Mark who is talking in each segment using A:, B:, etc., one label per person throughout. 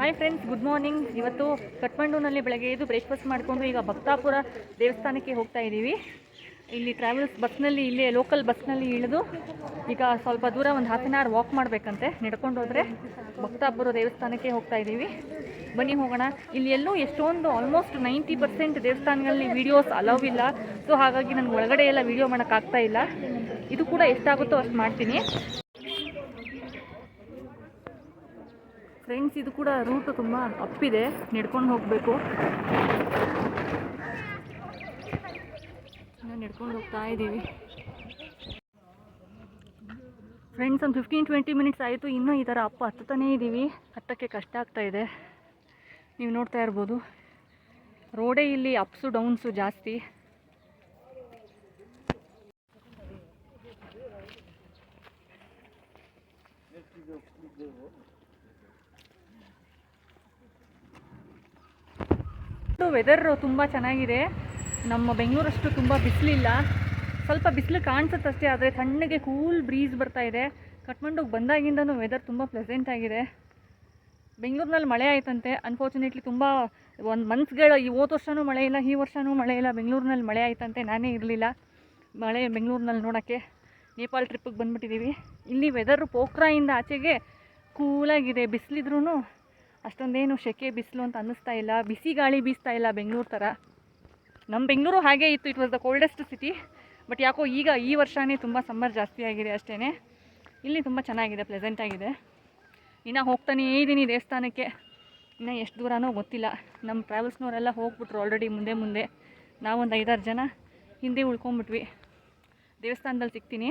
A: Hi friends good morning ಇವತ್ತು ಕಠ್ಮಂಡುನಲ್ಲಿ ಬೆಳಗ್ಗೆ ಎದ್ದು ಬ್ರೇಕ್ಫಾಸ್ಟ್ ಮಾಡಿಕೊಂಡು ಈಗ ಭಕ್ತಾಪುರ ದೇವಸ್ಥಾನಕ್ಕೆ ಹೋಗ್ತಾ ಇದ್ದೀವಿ. ಇಲ್ಲಿ ಟ್ರಾವೆಲ್ಸ್ ಬಸ್ನಲ್ಲಿ ಇಲ್ಲೇ ಲೋಕಲ್ ಬಸ್ನಲ್ಲಿ ಇಳಿದು ಈಗ ಸ್ವಲ್ಪ ದೂರ ಒಂದು ಹಾಫ್ ಆನ್ ಅವರ್ ವಾಕ್ ಮಾಡಬೇಕಂತೆ, ನಡ್ಕೊಂಡು ಹೋದರೆ ಭಕ್ತಾಪುರ ದೇವಸ್ಥಾನಕ್ಕೆ ಹೋಗ್ತಾ ಇದ್ದೀವಿ. ಬನ್ನಿ ಹೋಗೋಣ. ಇಲ್ಲಿ ಎಲ್ಲೂ ಎಷ್ಟೊಂದು ಆಲ್ಮೋಸ್ಟ್ ನೈಂಟಿ ಪರ್ಸೆಂಟ್ ದೇವಸ್ಥಾನಗಳಲ್ಲಿ ವೀಡಿಯೋಸ್ ಅಲೌ ಇಲ್ಲ. ಸೊ ಹಾಗಾಗಿ ನನಗೆ ಒಳಗಡೆ ಎಲ್ಲ ವೀಡಿಯೋ ಮಾಡೋಕ್ಕಾಗ್ತಾ ಇಲ್ಲ. ಇದು ಕೂಡ ಎಷ್ಟಾಗುತ್ತೋ ಅಷ್ಟು ಮಾಡ್ತೀನಿ. ಫ್ರೆಂಡ್ಸ್, ಇದು ಕೂಡ ರೂಟ್ ತುಂಬ ಅಪ್ಪಿದೆ. ನಡ್ಕೊಂಡು ಹೋಗಬೇಕು. ನಡ್ಕೊಂಡು ಹೋಗ್ತಾ ಇದ್ದೀವಿ. ಫ್ರೆಂಡ್ಸ್ ಒಂದು ಫಿಫ್ಟೀನ್ ಟ್ವೆಂಟಿ ಮಿನಿಟ್ಸ್ ಆಯಿತು. ಇನ್ನೂ ಈ ಥರ ಅಪ್ಪ ಹತ್ತುತ್ತಾನೇ ಇದ್ದೀವಿ. ಹತ್ತಕ್ಕೆ ಕಷ್ಟ ಆಗ್ತಾ ಇದೆ. ನೀವು ನೋಡ್ತಾ ಇರ್ಬೋದು. ರೋಡೇ ಇಲ್ಲಿ ಅಪ್ಸು ಡೌನ್ಸು ಜಾಸ್ತಿ. ವೆದರ್ ತುಂಬ ಚೆನ್ನಾಗಿದೆ. ನಮ್ಮ ಬೆಂಗಳೂರಷ್ಟು ತುಂಬ ಬಿಸಿಲಿಲ್ಲ. ಸ್ವಲ್ಪ ಬಿಸಿಲು ಕಾಣಿಸುತ್ತಷ್ಟೇ ಆದರೆ ತಣ್ಣಗೆ ಕೂಲ್ ಬ್ರೀಸ್ ಬರ್ತಾ ಇದೆ. ಕಟ್ಮಂಡೋಗಿ ಬಂದಾಗಿಂದನೂ ವೆದರ್ ತುಂಬ ಪ್ಲೆಸೆಂಟ್ ಆಗಿದೆ. ಬೆಂಗಳೂರಿನಲ್ಲಿ ಮಳೆ ಆಯ್ತಂತೆ. ಅನ್ಫಾರ್ಚುನೇಟ್ಲಿ ತುಂಬ ಒಂದು ಮಂತ್ಸ್ಗಳ ಈ ಹೋದ ವರ್ಷವೂ ಮಳೆ ಇಲ್ಲ, ಈ ವರ್ಷವೂ ಮಳೆ ಇಲ್ಲ. ಬೆಂಗಳೂರಿನಲ್ಲಿ ಮಳೆ ಆಯ್ತಂತೆ, ನಾನೇ ಇರಲಿಲ್ಲ. ಮಳೆ ಬೆಂಗಳೂರಿನಲ್ಲಿ ನೋಡೋಕ್ಕೆ. ನೇಪಾಳ ಟ್ರಿಪ್ಪಿಗೆ ಬಂದುಬಿಟ್ಟಿದ್ದೀವಿ ಇಲ್ಲಿ ವೆದರು ಪೋಖ್ರಾಯಿಂದ ಆಚೆಗೆ ಕೂಲಾಗಿದೆ ಬಿಸಿಲಿದ್ರೂ ಅಷ್ಟೊಂದೇನು ಸೆಕೆ ಬಿಸಿಲು ಅಂತ ಅನ್ನಿಸ್ತಾ ಇಲ್ಲ. ಬಿಸಿ ಗಾಳಿ ಬೀಸ್ತಾ ಇಲ್ಲ ಬೆಂಗಳೂರು ಥರ. ನಮ್ಮ ಬೆಂಗಳೂರು ಹಾಗೇ ಇತ್ತು. It was the coldest city but ಯಾಕೋ ಈಗ ಈ ವರ್ಷವೇ ತುಂಬ ಸಮ್ಮರ್ ಜಾಸ್ತಿ ಆಗಿದೆ ಅಷ್ಟೇ ಇಲ್ಲಿ ತುಂಬ ಚೆನ್ನಾಗಿದೆ ಪ್ಲೆಸೆಂಟ್ ಆಗಿದೆ. ಇನ್ನು ಹೋಗ್ತಾನೇ ಇದ್ದೀನಿ ದೇವಸ್ಥಾನಕ್ಕೆ. ಇನ್ನು ಎಷ್ಟು ದೂರನೋ ಗೊತ್ತಿಲ್ಲ. ನಮ್ಮ ಟ್ರಾವೆಲ್ಸ್ನವರೆಲ್ಲ ಹೋಗ್ಬಿಟ್ರು ಆಲ್ರೆಡಿ ಮುಂದೆ ಮುಂದೆ. ನಾವೊಂದು ಐದಾರು ಜನ ಹಿಂದೆ ಉಳ್ಕೊಂಬಿಟ್ವಿ ದೇವಸ್ಥಾನದಲ್ಲಿ ಸಿಗ್ತೀನಿ.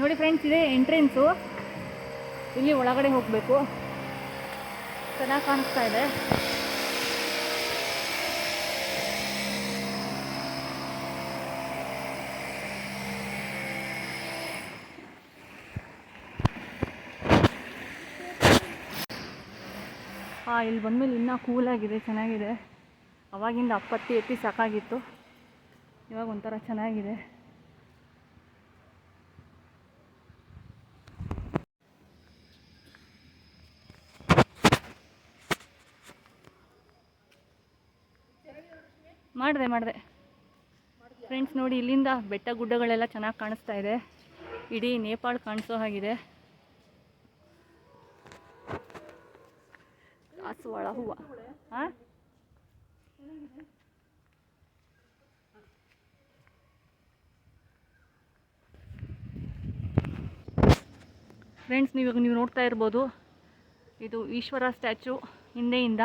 A: ನೋಡಿ ಫ್ರೆಂಡ್ಸ್ ಇದೆ ಎಂಟ್ರೆನ್ಸು ಇಲ್ಲಿ ಒಳಗಡೆ ಹೋಗಬೇಕು. ಚೆನ್ನಾಗಿ ಕಾಣಿಸ್ತಾ ಇದೆ. ಹಾಂ ಇಲ್ಲಿ ಬಂದಮೇಲೆ ಇನ್ನೂ ಕೂಲಾಗಿದೆ ಚೆನ್ನಾಗಿದೆ. ಅವಾಗಿಂದ ಅಪ್ಪತ್ತಿ ಎತ್ತಿ ಸಾಕಾಗಿತ್ತು. ಇವಾಗ ಒಂಥರ ಚೆನ್ನಾಗಿದೆ. ಮಾಡಿದೆ ಮಾಡಿದೆ. ಫ್ರೆಂಡ್ಸ್ ನೋಡಿ, ಇಲ್ಲಿಂದ ಬೆಟ್ಟ ಗುಡ್ಡಗಳೆಲ್ಲ ಚೆನ್ನಾಗಿ ಕಾಣಿಸ್ತಾ ಇದೆ. ಇಡೀ ನೇಪಾಳ ಕಾಣಿಸೋ ಹಾಗಿದೆ. ದಾಸವಾಳ ಹೂವು. ಹಾಂ ಫ್ರೆಂಡ್ಸ್ ನೀವು ನೀವು ನೋಡ್ತಾ ಇರ್ಬೋದು, ಇದು ಈಶ್ವರ ಸ್ಟ್ಯಾಚು ಹಿಂದೆಯಿಂದ.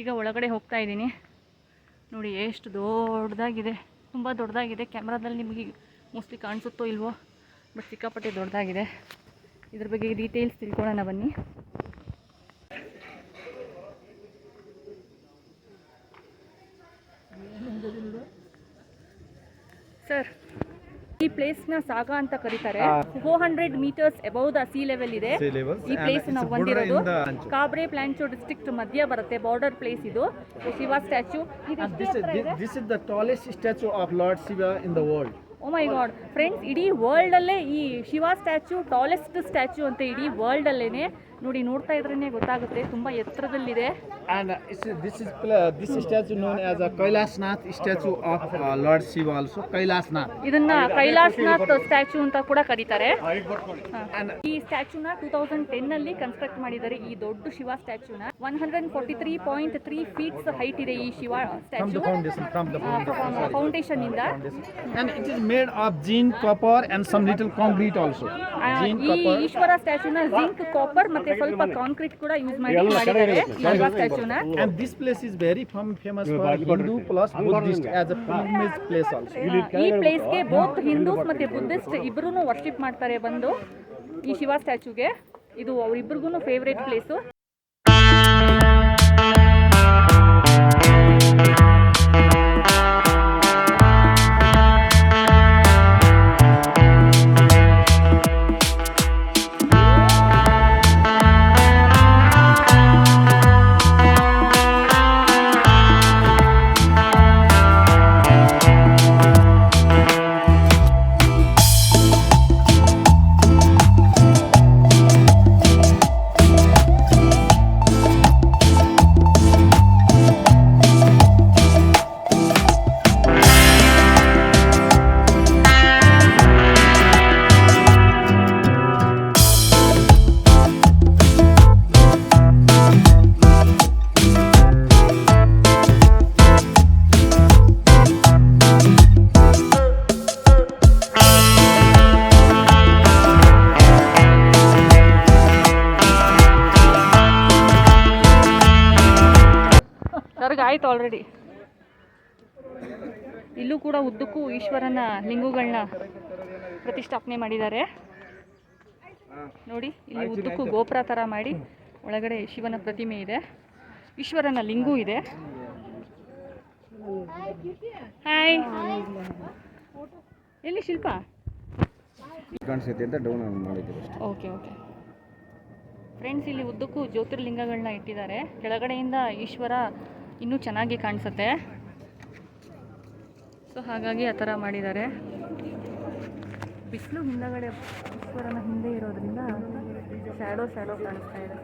A: ಈಗ ಒಳಗಡೆ ಹೋಗ್ತಾ ಇದ್ದೀನಿ. ನೋಡಿ ಎಷ್ಟು ದೊಡ್ಡದಾಗಿದೆ. ತುಂಬ ದೊಡ್ಡದಾಗಿದೆ. ಕ್ಯಾಮ್ರಾದಲ್ಲಿ ನಿಮಗೆ ಮೋಸ್ಟ್ಲಿ ಕಾಣಿಸುತ್ತೋ ಇಲ್ವೋ ಬಟ್ ಸಿಕ್ಕಾಪಟ್ಟೆ ದೊಡ್ಡದಾಗಿದೆ. ಇದ್ರ ಬಗ್ಗೆ ಡೀಟೇಲ್ಸ್ ತಿಳ್ಕೊಳ್ಳೋಣ ಬನ್ನಿ. ಸರ್ ಈ ಪ್ಲೇಸ್ನ ಸಾಗ ಅಂತ ಕರೀತಾರೆ. Four hundred meters above the
B: sea level
A: ಇದೆ.
B: ಈ
A: ಪ್ಲೇಸ್ ನಾವು ಬಂದಿರೋದು. ಕಾಬ್ರೆ ಪ್ಲಾಂಚೋ ಡಿಸ್ಟ್ರಿಕ್ಟ್ ಮಧ್ಯ ಬರುತ್ತೆ ಬಾರ್ಡರ್ ಪ್ಲೇಸ್ ಇದು. Shiva
B: statue this is the tallest statue of lord Shiva in the world.
A: Oh my god friends ಇಡೀ ವರ್ಲ್ಡ್ ಅಲ್ಲೇ ಈ ಶಿವ ಸ್ಟ್ಯಾಚು ಟಾಲೆಸ್ಟ್ ಸ್ಟ್ಯಾಚು ಅಂತ ಇಡೀ ವರ್ಲ್ಡ್ ಅಲ್ಲೇನೆ ನೋಡಿ ನೋಡ್ತಾ ಇದ್ರೇ ಗೊತ್ತಾಗುತ್ತೆ ತುಂಬಾ ಎತ್ತರದಲ್ಲಿದೆ. ಇದನ್ನ ಕೈಲಾಸನಾಥ್ ಸ್ಟ್ಯಾಚು ಅಂತ ಕೂಡ ಕರೀತಾರೆ. ಈ ತೌಸಂಡ್ ಟೆನ್ ಅಲ್ಲಿ ಕನ್ಸ್ಟ್ರಕ್ಟ್ ಮಾಡಿದ್ದಾರೆ ಈ ದೊಡ್ಡ Shiva ಸ್ಟ್ಯಾಚುನ one hundred forty three point three feet height ಇದೆ ಈ ಶಿವ ಸ್ಟ್ಯಾಚು ಫೌಂಡೇಶನ್ ಇಂದ.
B: It is made of zinc copper and some little concrete also
A: ಈ ಈಶ್ವರ ಸ್ಟ್ಯಾಚುನ ಜಿಂಕ್ ಕಾಪರ್ ಮತ್ತೆ ಸ್ವಲ್ಪ ಕಾಂಕ್ರೀಟ್ ಕೂಡ ಯೂಸ್ ಮಾಡಿ ಮಾಡಿದ್ದಾರೆ. ಈ Shiva ಸ್ಟ್ಯಾಚುನ
B: And this place is very fam- famous for Hindu plus Buddhist as a pilgrimage place also.
A: ಈ ಪ್ಲೇಸ್ಗೆ both Hindus ಮತ್ತೆ ಬುದ್ಧಿಸ್ಟ್ ಇಬ್ರು ವರ್ಷಿಪ್ ಮಾಡ್ತಾರೆ ಬಂದು ಈ ಶಿವ ಸ್ಟ್ಯಾಚುಗೆ ಇದು ಅವರಿಬ್ರಿಗೂ ಫೇವ್ರೇಟ್ ಪ್ಲೇಸು ಈಶ್ವರನ ಲಿಂಗುಗಳನ್ನ ಪ್ರತಿಷ್ಠಾಪನೆ ಮಾಡಿದ್ದಾರೆ. ನೋಡಿ ಇಲ್ಲಿ ಉದ್ದಕ್ಕೂ ಗೋಪುರ ಥರ ಮಾಡಿ ಒಳಗಡೆ ಶಿವನ ಪ್ರತಿಮೆ ಇದೆ. ಈಶ್ವರನ ಲಿಂಗು ಇದೆ. ಹಾಯ್ ಎಲ್ಲಿ ಶಿಲ್ಪ? ಓಕೆ ಓಕೆ ಫ್ರೆಂಡ್ಸ್ ಇಲ್ಲಿ ಉದ್ದಕ್ಕೂ ಜ್ಯೋತಿರ್ಲಿಂಗಗಳನ್ನ ಇಟ್ಟಿದ್ದಾರೆ. ಕೆಳಗಡೆಯಿಂದ ಈಶ್ವರ ಇನ್ನೂ ಚೆನ್ನಾಗಿ ಕಾಣಿಸುತ್ತೆ. ಸೊ ಹಾಗಾಗಿ ಆ ಥರ ಮಾಡಿದ್ದಾರೆ. ಬಿಸಿಲು ಹಿಂದಗಡೆ ಈಶ್ವರನ ಹಿಂದೆ ಇರೋದ್ರಿಂದ ಶ್ಯಾಡೋ ಶ್ಯಾಡೋ ಕಾಣಿಸ್ತಾ ಇದೆ.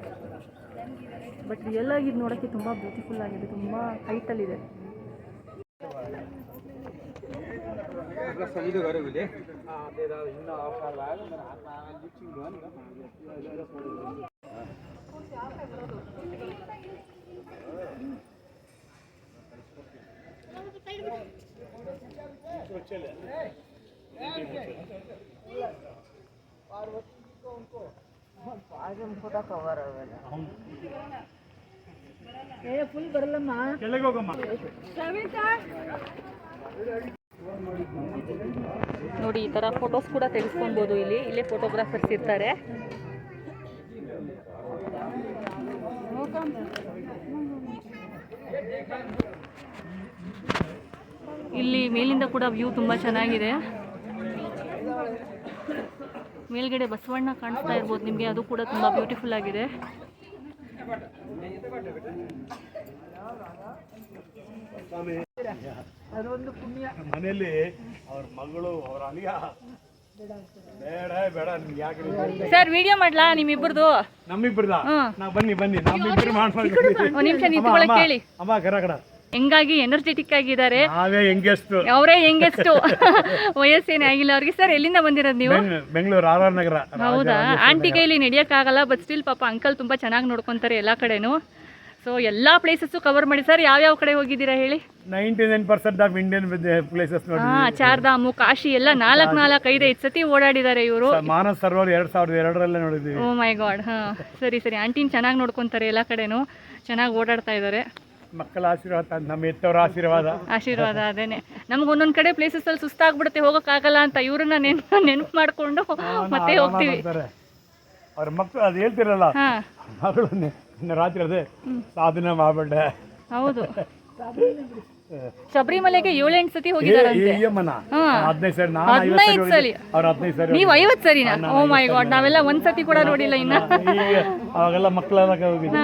A: ಬಟ್ ರಿಯಲ್ ಆಗಿ ಇದು ನೋಡೋಕ್ಕೆ ತುಂಬ ಬ್ಯೂಟಿಫುಲ್ ಆಗಿದೆ, ತುಂಬ ಹೈಟಲ್ಲಿದೆ ನೋಡಿ ಈ ತರ ಫೋಟೋಸ್ ಕೂಡ ತೆಗೆಸ್ಕೊಬೋದು ಇಲ್ಲಿ. ಇಲ್ಲೇ ಫೋಟೋಗ್ರಾಫರ್ಸ್ ಇರ್ತಾರೆ. ಇಲ್ಲಿ ಮೇಲಿಂದ ಕೂಡ ವ್ಯೂ ತುಂಬ ಚೆನ್ನಾಗಿದೆ. ಮೇಲ್ಗಡೆ ಬಸವಣ್ಣ ಕಾಣಿಸ್ತಾ ಇರ್ಬೋದು ನಿಮಗೆ ಅದು ಕೂಡ ತುಂಬ ಬ್ಯೂಟಿಫುಲ್ ಆಗಿದೆ.
C: ಮನೆಯಲ್ಲಿ ಅವ್ರ ಮಗಳು ಅವ್ರ ಅಳಿಯ. ಬೇಡ ಬೇಡ ನಿಮ್ಗೆ ಯಾಕೆ
A: ಸರ್ ವಿಡಿಯೋ ಮಾಡ್ಲಾ ನಿಮ್ಮಿಬ್ಬರದು
C: ನಮ್ಮಿಬ್ರದ?
A: ಹ್ಮ್.
C: ನಾ ಬನ್ನಿ ಬನ್ನಿ ನಮ್ಮಿಬ್ರು ಮಾಡ್ಕೊಂಡು
A: ನಿಮಿಷ ನಿಂತ್ಕೊಳ್ಳಿ ಕೇಳಿ.
C: ಅಮ್ಮ ಕರ ಕಡ
A: ಹೆಂಗಾಗಿ ಎನರ್ಜೆಟಿಕ್ ಆಗಿದ್ದಾರೆ?
C: ನಾವೇ
A: ಅವರೇ ಹೆಂಗೆಷ್ಟು ವಯಸ್ಸೇನೇ ಆಗಿಲ್ಲ ಅವ್ರಿಗೆ. ಸರ್ ಎಲ್ಲಿಂದ ಬಂದಿರೋದು ನೀವು?
C: Bengaluru R R Nagar.
A: ಹೌದಾ? ಆಂಟಿ ಕೈಲಿ ನಡೆಯೋಕ್ಕಾಗಲ್ಲ ಬಟ್ ಸ್ಟಿಲ್ ಪಾಪ ಅಂಕಲ್ ತುಂಬ ಚೆನ್ನಾಗಿ ನೋಡ್ಕೊಂತಾರೆ ಎಲ್ಲ ಕಡೆನೂ. ಸೊ ಎಲ್ಲ ಪ್ಲೇಸಸ್ಸು ಕವರ್ ಮಾಡಿ. ಸರ್ ಯಾವ್ಯಾವ ಕಡೆ ಹೋಗಿದ್ದೀರಾ ಹೇಳಿ?
C: Ninety nine percent of Indian places
A: ಹಾ ಚಾರ್ಧಾಮು ಕಾಶಿ ಎಲ್ಲ ನಾಲ್ಕು ನಾಲ್ಕು ಐದು ಐದು ಸತಿ ಓಡಾಡಿದ್ದಾರೆ ಇವರು.
C: ಮಾನಸ್ ಸರೋವರ್ ಎರಡ್ ಸಾವಿರದ ಎರಡರಲ್ಲೇ ನೋಡಿದ್ವಿ
A: ಓ ಮೈ ಗಾಡ್ ಹಾಂ. ಸರಿ ಸರಿ. ಆಂಟಿನ ಚೆನ್ನಾಗಿ ನೋಡ್ಕೊಂತಾರೆ ಎಲ್ಲ ಕಡೆನೂ. ಚೆನ್ನಾಗಿ ಓಡಾಡ್ತಾ ಇದ್ದಾರೆ
C: ಮಕ್ಕಳ ಆಶೀರ್ವಾದ ನಮ್ಮ ಎತ್ತವರ ಆಶೀರ್ವಾದ.
A: ಆಶೀರ್ವಾದ ಅದೇನೆ. ನಮ್ಗೆ ಒಂದೊಂದು ಕಡೆ ಪ್ಲೇಸಸ್ ಅಲ್ಲಿ ಸುಸ್ತಾಗ್ಬಿಡುತ್ತೆ ಹೋಗೋಕ್ಕಾಗಲ್ಲ ಅಂತ ಇವ್ರನ್ನ ನೆನ್ಪು ನೆನಪು ಮಾಡ್ಕೊಂಡು ಮತ್ತೆ ಹೋಗ್ತೀವಿ.
C: ಅವ್ರ ಮಕ್ಕಳು ಅದು ಹೇಳ್ತಿರಲ್ಲ ಮಗಳು ರಾತ್ರಿ ಅದೇ ಸಾಧನೆ ಮಾಡ್ಬಿಟ್ಟೆ.
A: ಹೌದು. ಶಬರಿಮಲೆಗೆ ಏಳೆಂಟು ಸತಿ ಹೋಗಿದಾರಂತೆ.
C: ಹದಿನೈದು ಸರಿ
A: ಹದಿನೈದು.
C: ಸರಿ. ಅವ್ರು ಹದಿನೈದು ಸರಿ
A: ನೀವು ಐವತ್ತು ಸರಿನಾ? ಓ ಮೈ ಗಾಡ್ ನಾವೆಲ್ಲ ಒಂದ್ ಸತಿ ಕೂಡ ನೋಡಿಲ್ಲ ಇನ್ನ.
C: ಅವಾಗೆಲ್ಲ ಮಕ್ಕಳೆಲ್ಲ ಹೋಗಿದ್ದ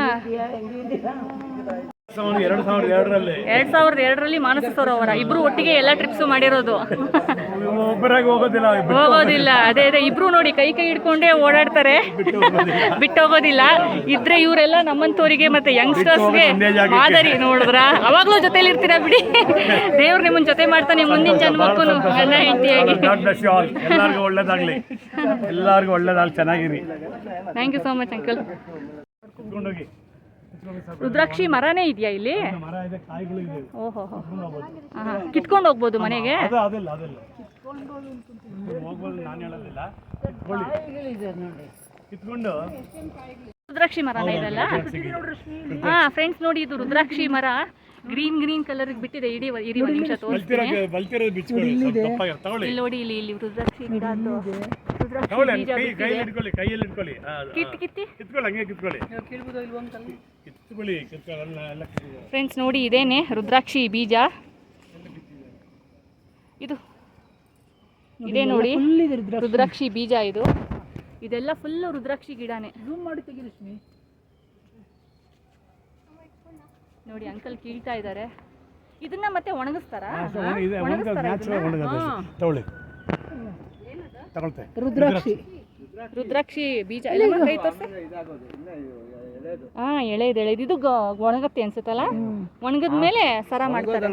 C: ಎರಡು ಸಾವಿರದ ಎರಡರಲ್ಲಿ.
A: ಮಾನಸ ಸರೋವರ ಇಬ್ರು ಒಟ್ಟಿಗೆ ಎಲ್ಲ ಟ್ರಿಪ್ಸ್ ಮಾಡಿರೋದು.
C: ಹೋಗೋದಿಲ್ಲ
A: ಹೋಗೋದಿಲ್ಲ. ಅದೇ ಅದೇ. ಇಬ್ರು ನೋಡಿ ಕೈ ಕೈ ಹಿಡ್ಕೊಂಡೇ ಓಡಾಡ್ತಾರೆ. ಬಿಟ್ಟೋಗೋದಿಲ್ಲ ಇದ್ರೆ ಇವರೆಲ್ಲ ನಮ್ಮಂತವರಿಗೆ ಮತ್ತೆ ಯಂಗ್ಸ್ಟರ್ಸ್ಗೆ. ಮಾದರಿ ನೋಡಿದ್ರ? ಅವಾಗ್ಲೂ ಜೊತೆಲಿ ಇರ್ತೀರಾ ಬಿಡಿ. ದೇವ್ರು ನಿಮ್ಮನ್ ಜೊತೆ ಮಾಡ್ತಾನೆ ಮುಂದಿನ ಜನ್ಮಕ್ಕೂ ಎಲ್ಲ ಹೆಂಡತಿಯಾಗಿ.
C: ಎಲ್ಲರಿಗೂ ಒಳ್ಳೇದಾಗ್ಲಿ. ಎಲ್ಲರಿಗೂ ಒಳ್ಳೇದಾಗ್ಲಿ. ಚೆನ್ನಾಗಿರಿ.
A: Thank you so much
C: uncle
A: rudraksha ಮರನೇ ಇದೆಯಾ ಇಲ್ಲಿ?
C: ಮರ ಇದೆ ಕಾಯಿಗಳು ಇದೆ.
A: ಓಹೋ ಕಿತ್ಕೊಂಡು ಹೋಗ್ಬೋದು. ಮನೆಗೆ?
C: ಅದು ಅದಲ್ಲ ಅದಲ್ಲ. ಹೋಗ್ಬೋದು ನಾನು ಹೇಳೋದಿಲ್ಲ. ಕಿತ್ಕೊಳ್ಳಿ. ಕಿತ್ಕೊಂಡು.
A: ರುದ್ರಾಕ್ಷಿ ಮರನ ಇದಲ್ಲ? ಹಾ ಫ್ರೆಂಡ್ಸ್ ನೋಡಿ ಇದು ರುದ್ರಾಕ್ಷಿ ಮರ. ಗ್ರೀನ್ ಗ್ರೀನ್ ಕಲರ್ ಬಿಟ್ಟಿದೆ. ಇಡೀ ಇರಿ ಒಂದು ನಿಮಿಷ ತೋರಿಸ್ತೀನಿ. ಇಲ್ಲಿ ನೋಡಿ ಇಲ್ಲಿ ಇಲ್ಲಿ ರುದ್ರಾಕ್ಷಿ ಗಿಡ ಅದು. ರುದ್ರಾಕ್ಷಿ
C: ತಗೊಳ್ಳಿ
A: ಬೀಜ ಬಿಟ್ಟಿದೆ.
C: ಕೈಯಲ್ಲಿ ಇಟ್ಕೊಳ್ಳಿ ಕೈಯಲ್ಲಿ ಇಟ್ಕೊಳ್ಳಿ. ಆ, ಆ.
A: ಕಿತ್ ಕಿತ್ತಿ.
C: ಕಿತ್ಕೊಳ್ಳಿ ಹಂಗೆ ಕಿತ್ಕೊಳ್ಳಿ.
A: ಫ್ರೆಂಡ್ಸ್ ನೋಡಿ ಇದೇನೆ ರುದ್ರಾಕ್ಷಿ ಬೀಜ. ಇದು ಇದೇ ನೋಡಿ ರುದ್ರಾಕ್ಷಿ. ಬೀಜ ಇದು. ಇದೆಲ್ಲ ಫುಲ್ ರುದ್ರಾಕ್ಷಿ ಗಿಡನೇ. ನೋಡಿ ಅಂಕಲ್ ಕೀಳ್ತಾ ಇದ್ದಾರೆ ಇದನ್ನ ಮತ್ತೆ ಒಣಗಿಸ್ತಾರಾ?
C: ರುದ್ರಾಕ್ಷಿ
A: ಒಣಗಿಸ್ತಾರಾ
C: ನ್ಯಾಚುರಲ್
A: ರುದ್ರಾಕ್ಷಿ ಬೀಜ ಎಲ್ಲ ಕೈ ತೋರ್ಸಿ. ಹಾ ಎಳೆದು ಎಳೆದು. ಇದು ಒಣಗತ್ತೆ ಅನ್ಸುತ್ತಲ್ಲ? ಒಣಗದ ಮೇಲೆ ಸರ ಮಾಡ್ತಾರೆ.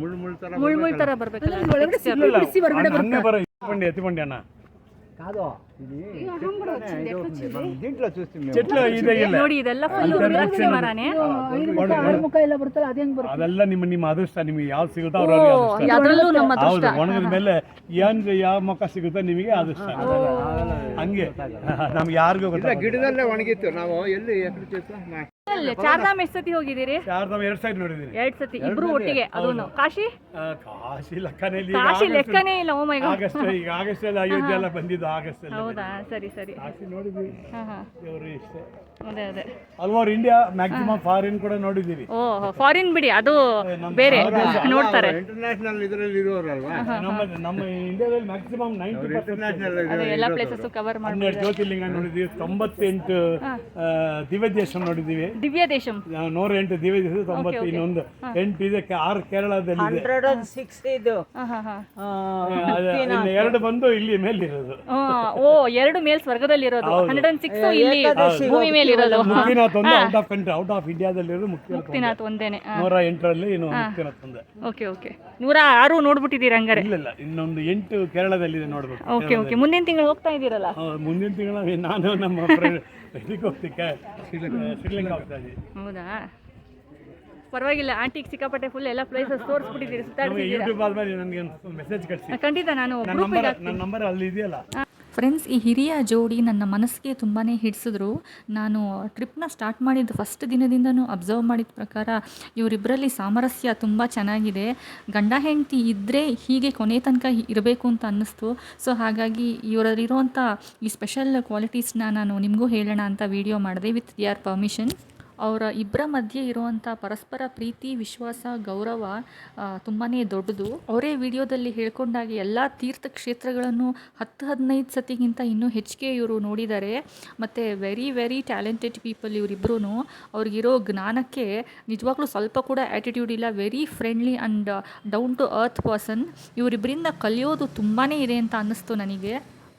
B: ಮುಳ್ಳು ಮುಳ್ಳು
A: ಮುಳ್ ಮುಳ್ ತರ ಬರ್ಬೇಕಲ್ಲ. texture.
C: ಹಂಗೆ ಬರೋ ಎತ್ತಿಕೊಂಡಿ ಎತ್ತಿಕೊಂಡಿ ಅಣ್ಣ
D: దీంట్లో చూస్తుంది
C: చెట్లు ಇದೆ ಇಲ್ಲ
E: ನೋಡಿ ಇದೆಲ್ಲ ಫುಲ್ ದ್ರಾಕ್ಷಿ ಮರನೇ
C: ಅದೆಲ್ಲ ನಿಮ್ಮ ನಿಮ್ಮ ಅದೃಷ್ಟ ನಿಮಗೆ ಯಾವ್ದು ಸಿಗುತ್ತೋ
E: ಓ
C: ಅವ್ರವ್ರಿಗೆ ಅದೃಷ್ಟ
E: ಅದರಲ್ಲೂ ನಮ್ಮ
C: ಹೌದು
E: ಅದೃಷ್ಟ
C: ಒಣಗಿದ ಮೇಲೆ ಏನ್ ಯಾವ ಮೊಕ್ಕ ಸಿಗುತ್ತೋ ನಿಮಗೆ ಅದೃಷ್ಟ ಹಂಗೆ ನಮ್ಗೆ ಯಾರಿಗೂ
D: ಇಲ್ಲ
C: ಗೊತ್ತಾಗ
D: ಗಿಡದಲ್ಲೇ ಒಣಗಿತ್ತು ನಾವು ಎಲ್ಲಿ ಎಕರೆ ಚೇತು ನಾ-
E: ಅಲ್ಲೇ ಚಾರ್ಧಾಮ್ ಎಷ್ಟು ಸತಿ ಹೋಗಿದ್ದೀರಿ
C: ಯಾರ್ದವ ಎರಡು ಸೈಡ್ ನೋಡಿದ್ದೀನಿ
E: ಎರಡ್ ಸತಿ ಇಬ್ರು ಒಟ್ಟಿಗೆ ಅದನ್ನು ಕಾಶಿ
C: ಆ, ಕಾಶಿ ಲೆಕ್ಕನಲ್ಲಿ
E: ಕಾಶಿ ಲೆಕ್ಕನೇ ಇಲ್ಲ ಓ ಮೈ ಗಾಡ್
C: ಆಗಸ್ಟ್ ಈಗ ಆಗಸ್ಟ್ ಅಲ್ಲಿ ಅಯೋಧ್ಯೆ ಎಲ್ಲ ಬಂದಿದ್ದು ಆಗಸ್ಟ್ ಅಲ್ಲಿ
E: ಹೌದಾ? ಸರಿ ಸರಿ. ಹಾ ಹಾ. ಅದೇ ಅದೇ.
C: ಹಲವಾರು ಇಂಡಿಯಾ ಮ್ಯಾಕ್ಸಿಮಮ್ ಫಾರಿನ್ ಕೂಡ ನೋಡಿದ್ದೀವಿ.
E: ಓ ಫಾರಿನ್ ಬಿಡಿ ಅದು ಬೇರೆ ನೋಡ್ತಾರೆ.
D: ಇಂಟರ್ನ್ಯಾಷನಲ್ ಇದರಲ್ಲಿ ಇರೋರಲ್ವಾ?
C: ನಮ್ಮ ನಮ್ಮ ಇಂಡಿಯಾದಲ್ಲಿ ಮ್ಯಾಕ್ಸಿಮಮ್ ನೈಂಟಿ
E: ಅದೇ ಎಲ್ಲ ಪ್ಲೇಸಸ್ ಕವರ್ ಮಾಡಿ
C: ಹನ್ನೆರಡು ಜ್ಯೋತಿರ್ಲಿಂಗ ನೋಡಿದ್ದೀವಿ ತೊಂಬತ್ತೆಂಟು ದಿವ್ಯ ದೇಶ ನೋಡಿದ್ದೀವಿ.
E: ದಿವ್ಯ ದೇಶಂ.
C: ನೂರ ಎಂಟು ದಿವ್ಯ ದೇಶ ತೊಂಬತ್ತು ಇನ್ನೊಂದು ಎಂಟು ಇದೆ ಆರು ಕೇರಳದಲ್ಲಿ ಇದೆ
E: 106 ಇದು. ಹಾ
C: ಅದೇ, ಎರಡು ಬಂದು ಇಲ್ಲಿ ಮೇಲಿರೋದು.
E: ಇರೋದು ಓ ಎರಡು ಮೇಲ್ ಸ್ವರ್ಗದಲ್ಲಿ ಇರೋದು ಹಂಡ್ರೆಡ್ ಅಂಡ್ ಸಿಕ್ಸ್ ಇಲ್ಲಿ ಭೂಮಿ ಮೇಲೆ ಇರೋದು
C: ಮುಕ್ತಿನಾಥ್ ಒಂದು out of country out of Muktinath.
E: Muktinath ಒಂದೇನೆ
C: ನೂರ ಎಂಟರಲ್ಲಿ ಇನ್ನು ಮುಕ್ತಿನಾಥ್ ಒಂದೇ.
E: Okay okay. ನೂರ ಆರು ನೋಡ್ಬಿಟ್ಟಿದ್ದೀರಿ ಹಂಗಾರೆ?
C: ಇಲ್ಲ ಇಲ್ಲ. ಇನ್ನೊಂದು ಎಂಟು ಕೇರಳದಲ್ಲಿದೆ ನೋಡ್ಬೇಕು.
E: Okay okay. ಮುಂದಿನ ತಿಂಗಳು ಹೋಗ್ತಾ ಇದ್ದೀರಲ್ಲ?
C: ಆ, ಮುಂದಿನ ತಿಂಗಳ ನಾನು ನಮ್ಮ ಫ್ರೆಂಡ್ ಇದಕ್ಕೆ ಹೋಗ್ತಿಕ್ಕೆ ಶ್ರೀಲಂಕಾ ಹೋಗ್ತಾ ಇದ್ದೀವಿ.
E: ಹೌದಾ? ಪರವಾಗಿಲ್ಲ ಆಂಟಿಗೆ ಸಿಕ್ಕಾಪಟ್ಟೆ ಫುಲ್ ಎಲ್ಲ ಪ್ಲೇಸಸ್ ತೋರಿಸ್ಬಿಟ್ಟಿದ್ದೀರಿ
C: ನಮಗೆ
E: ಸುತ್ತಾಡ್ತಿದ್ದೀರಾ
C: ಯೂಟ್ಯೂಬ್ ಆದ್ಮೇಲೆ ನನಗೆ ಮೆಸೇಜ್ ಕಳಿಸಿ.
E: ಖಂಡಿತ ನಾನು
C: ನನ್ನ
E: ಗ್ರೂಪಿಗೆ
C: ನಂಬರ್ ನನ್ನ ನಂಬರ್ ಅಲ್ಲಿ ಇದೆಯಲ್ಲ?
A: ಫ್ರೆಂಡ್ಸ್ ಈ ಹಿರಿಯ ಜೋಡಿ ನನ್ನ ಮನಸ್ಸಿಗೆ ತುಂಬಾ ಹಿಡಿಸಿದ್ರು. ನಾನು ಟ್ರಿಪ್ನ ಸ್ಟಾರ್ಟ್ ಮಾಡಿದ ಫಸ್ಟ್ ದಿನದಿಂದನೂ ಅಬ್ಸರ್ವ್ ಮಾಡಿದ ಪ್ರಕಾರ ಇವರಿಬ್ಬರಲ್ಲಿ ಸಾಮರಸ್ಯ ತುಂಬ ಚೆನ್ನಾಗಿದೆ. ಗಂಡ ಹೆಂಡತಿ ಇದ್ದರೆ ಹೀಗೆ ಕೊನೆ ತನಕ ಇರಬೇಕು ಅಂತ ಅನ್ನಿಸ್ತು. ಸೊ ಹಾಗಾಗಿ ಇವರಲ್ಲಿರುವಂಥ ಈ ಸ್ಪೆಷಲ್ ಕ್ವಾಲಿಟೀಸ್ನ ನಾನು ನಿಮಗೂ ಹೇಳೋಣ ಅಂತ ವಿಡಿಯೋ ಮಾಡಿದೆ ವಿತ್ ದಿಯರ್ ಪರ್ಮಿಷನ್ ಅವರ ಇಬ್ಬರ ಮಧ್ಯೆ ಇರುವಂಥ ಪರಸ್ಪರ ಪ್ರೀತಿ, ವಿಶ್ವಾಸ, ಗೌರವ ತುಂಬಾ ದೊಡ್ಡದು. ಅವರೇ ವಿಡಿಯೋದಲ್ಲಿ ಹೇಳ್ಕೊಂಡಾಗೆ ಎಲ್ಲ ತೀರ್ಥಕ್ಷೇತ್ರಗಳನ್ನು ಹತ್ತು ಹದಿನೈದು ಸತಿಗಿಂತ ಇನ್ನೂ ಹೆಚ್ಚಿಗೆ ಇವರು ನೋಡಿದ್ದಾರೆ. ಮತ್ತು ವೆರಿ ವೆರಿ ಟ್ಯಾಲೆಂಟೆಡ್ ಪೀಪಲ್ ಇವರಿಬ್ಬರೂ ಅವ್ರಿಗಿರೋ ಜ್ಞಾನಕ್ಕೆ ನಿಜವಾಗ್ಲೂ ಸ್ವಲ್ಪ ಕೂಡ ಆ್ಯಟಿಟ್ಯೂಡ್ ಇಲ್ಲ. Very friendly and down to earth person ಇವರಿಬ್ಬರಿಂದ ಕಲಿಯೋದು ತುಂಬಾ ಇದೆ ಅಂತ ಅನ್ನಿಸ್ತು ನನಗೆ.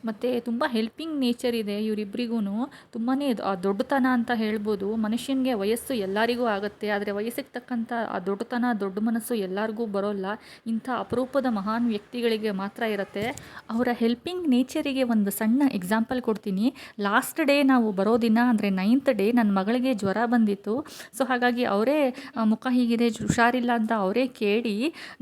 A: ಮತ್ತು ತುಂಬ ಹೆಲ್ಪಿಂಗ್ ನೇಚರ್ ಇದೆ ಇವರಿಬ್ಬರಿಗೂ ತುಂಬಾ ದೊಡ್ಡತನ ಅಂತ ಹೇಳ್ಬೋದು. ಮನುಷ್ಯನಿಗೆ ವಯಸ್ಸು ಎಲ್ಲರಿಗೂ ಆಗುತ್ತೆ. ಆದರೆ ವಯಸ್ಸಿಗೆ ತಕ್ಕಂಥ ಆ ದೊಡ್ಡತನ, ದೊಡ್ಡ ಮನಸ್ಸು ಎಲ್ಲರಿಗೂ ಬರೋಲ್ಲ. ಇಂಥ ಅಪರೂಪದ ಮಹಾನ್ ವ್ಯಕ್ತಿಗಳಿಗೆ ಮಾತ್ರ ಇರುತ್ತೆ. ಅವರ ಹೆಲ್ಪಿಂಗ್ ನೇಚರಿಗೆ ಒಂದು ಸಣ್ಣ ಎಕ್ಸಾಂಪಲ್ ಕೊಡ್ತೀನಿ. ಲಾಸ್ಟ್ ಡೇ ನಾವು ಬರೋ ದಿನ, ಅಂದರೆ ನೈನ್ತ್ ಡೇ ನನ್ನ ಮಗಳಿಗೆ ಜ್ವರ ಬಂದಿತ್ತು. ಸೊ ಹಾಗಾಗಿ ಅವರೇ ಮುಖ ಹೀಗಿದೆ, ಹುಷಾರಿಲ್ಲ ಅಂತ ಅವರೇ ಕೇಳಿ,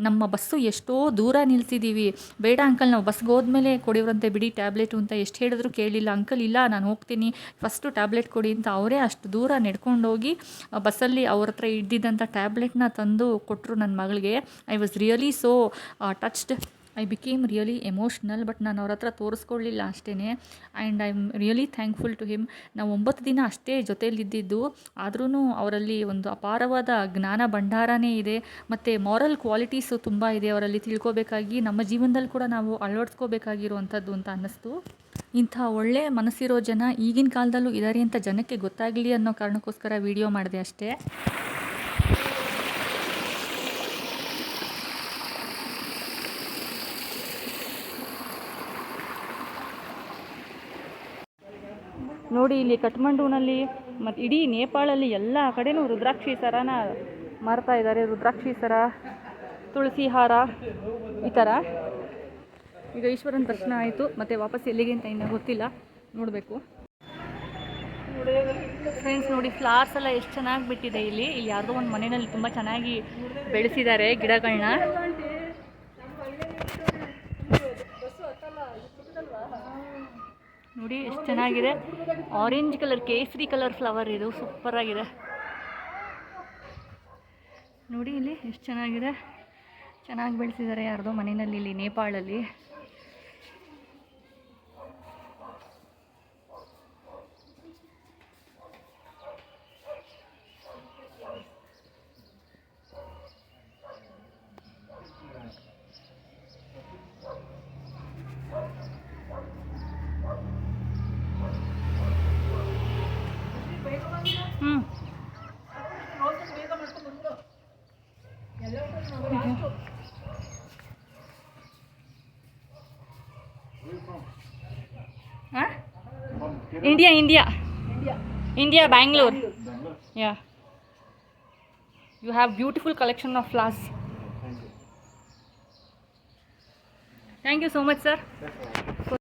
A: ನಮ್ಮ ಬಸ್ಸು ಎಷ್ಟೋ ದೂರ ನಿಲ್ತಿದ್ದೀವಿ ಬೇಡ ಅಂಕಲ್ ನಾವು ಬಸ್ಗೆ ಹೋದ್ಮೇಲೆ ಕೊಡಿವ್ರಂತೆ ಬಿಡಿ ಟ್ಯಾಬ್ಲೆಟು ಅಂತ ಎಷ್ಟು ಹೇಳಿದ್ರು ಕೇಳಿಲ್ಲ. ಅಂಕಲ್, ಇಲ್ಲ, ನಾನು ಹೋಗ್ತೀನಿ. ಫಸ್ಟು ಟ್ಯಾಬ್ಲೆಟ್ ಕೊಡಿ ಅಂತ ಅವರೇ ಅಷ್ಟು ದೂರ ನಡ್ಕೊಂಡೋಗಿ ಬಸ್ಸಲ್ಲಿ ಅವ್ರ ಹತ್ರ ಇದ್ದಿದ್ದಂಥ ಟ್ಯಾಬ್ಲೆಟ್ನ ತಂದು ಕೊಟ್ಟರು ನನ್ನ ಮಗಳಿಗೆ. I was really so touched I became really emotional but ನಾನು ಅವ್ರ ಹತ್ರ ತೋರಿಸ್ಕೊಳ್ಳಿಲ್ಲ ಅಷ್ಟೇ and I am really thankful to him ನಾವು ಒಂಬತ್ತು ದಿನ ಅಷ್ಟೇ ಜೊತೆಯಲ್ಲಿದ್ದಿದ್ದು. ಆದ್ರೂ ಅವರಲ್ಲಿ ಒಂದು ಅಪಾರವಾದ ಜ್ಞಾನ ಭಂಡಾರನೇ ಇದೆ. ಮತ್ತು ಮಾರಲ್ ಕ್ವಾಲಿಟೀಸು ತುಂಬ ಇದೆ ಅವರಲ್ಲಿ. ತಿಳ್ಕೊಬೇಕಾಗಿ ನಮ್ಮ ಜೀವನದಲ್ಲಿ ಕೂಡ ನಾವು ಅಳವಡಿಸ್ಕೋಬೇಕಾಗಿರುವಂಥದ್ದು ಅಂತ ಅನ್ನಿಸ್ತು. ಇಂಥ ಒಳ್ಳೆಯ ಮನಸ್ಸಿರೋ ಜನ ಈಗಿನ ಕಾಲದಲ್ಲೂ ಇದ್ದಾರೆ ಅಂತ ಜನಕ್ಕೆ ಗೊತ್ತಾಗಲಿ ಅನ್ನೋ ಕಾರಣಕ್ಕೋಸ್ಕರ ವಿಡಿಯೋ ಮಾಡಿದೆ ಅಷ್ಟೇ.
E: ನೋಡಿ, ಇಲ್ಲಿ ಕಠ್ಮಂಡುನಲ್ಲಿ ಮತ್ತು ಇಡೀ ನೇಪಾಳಲ್ಲಿ ಎಲ್ಲ ಕಡೆಯೂ ರುದ್ರಾಕ್ಷಿ ಸರನ ಮಾರ್ತಾ ಇದ್ದಾರೆ. ರುದ್ರಾಕ್ಷಿ ಸರ, ತುಳಸಿ ಹಾರ, ಈ ಥರ. ಈಗ ಈಶ್ವರನ ದರ್ಶನ ಆಯಿತು. ಮತ್ತು ವಾಪಸ್ ಎಲ್ಲಿಗೆ ಅಂತ ಇನ್ನೂ ಗೊತ್ತಿಲ್ಲ. ನೋಡಬೇಕು. ಫ್ರೆಂಡ್ಸ್ ನೋಡಿ ಫ್ಲವರ್ಸ್ ಎಲ್ಲ ಎಷ್ಟು ಚೆನ್ನಾಗಿ ಬಿಟ್ಟಿದೆ ಇಲ್ಲಿ. ಇಲ್ಲಿ ಯಾವುದೋ ಒಂದು ಮನೆಯಲ್ಲಿ ತುಂಬ ಚೆನ್ನಾಗಿ ಬೆಳೆಸಿದ್ದಾರೆ ಗಿಡಗಳನ್ನ ನೋಡಿ, ಎಷ್ಟು ಚೆನ್ನಾಗಿದೆ. ಆರೆಂಜ್ ಕಲರ್ ಕೇಸರಿ ಕಲರ್ ಫ್ಲವರ್ ಇದು. ಸೂಪರ್ ಆಗಿದೆ. ನೋಡಿ ಇಲ್ಲಿ, ಎಷ್ಟು ಚೆನ್ನಾಗಿದೆ. ಚೆನ್ನಾಗಿ ಬೆಳೆಸಿದ್ದಾರೆ ಯಾರ್ದೋ ಮನೆಯಲ್ಲಿ, ಇಲ್ಲಿ ನೇಪಾಳಲ್ಲಿ. India India India Bangalore yeah you have beautiful collection of flowers thank you so much sir